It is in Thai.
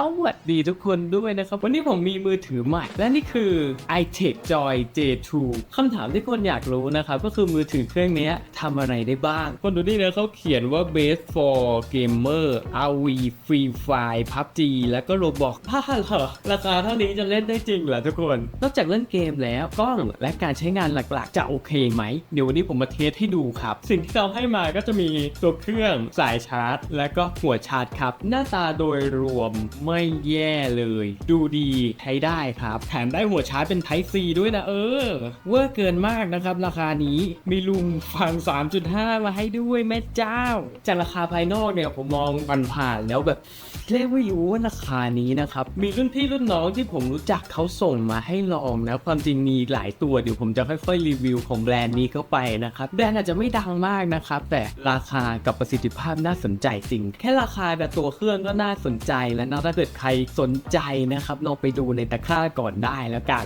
สวัสดีทุกคนด้วยนะครับ วันนี้ผมมีมือถือใหม่ และนี่คือ iTech Joy J2 คำถามที่คนอยากรู้นะครับ ก็คือมือถือเครื่องนี้ทำอะไรได้บ้าง คนดูนี่นะเขาเขียนว่า best for gamer RV Free Fire PUBG แล้วก็ Roblox บ้าเหรอราคาเท่านี้จะเล่นได้จริงเหรอทุกคน นอกจากเล่นเกมแล้วกล้องและการใช้งานหลักๆ จะโอเคไหม เดี๋ยววันนี้ผมมาเทสให้ดูครับ สิ่งที่เราให้มาก็จะมีตัวเครื่องสายชาร์จ และก็หัวชาร์จครับ หน้าตาโดยรวมไม่แย่เลย ดูดีใช้ได้ครับ แถมได้หัวชาร์จเป็น Type C ด้วยนะเออ เวอร์เกินมากนะครับ ราคานี้มีลุงฟัง 3.5 มาให้ด้วยแม่เจ้า จากราคาภายนอกเนี่ยผมมองผ่านๆแล้วแบบเรียกไม่รู้ว่าราคานี้นะครับ มีรุ่นพี่รุ่นน้องที่ผมรู้จักเขาส่งมาให้ลองนะความจริงมีหลายตัวเดี๋ยวผมจะค่อยๆรีวิวของแบรนด์นี้เข้าไปนะครับแบรนด์อาจจะไม่ดังมากนะครับ แต่ราคากับประสิทธิภาพน่าสนใจจริง แค่ราคาแบบตัวเครื่องก็น่าสนใจแล้วนะถ้าเกิดใครสนใจนะครับลองไปดูในตะกร้าก่อนได้แล้วกัน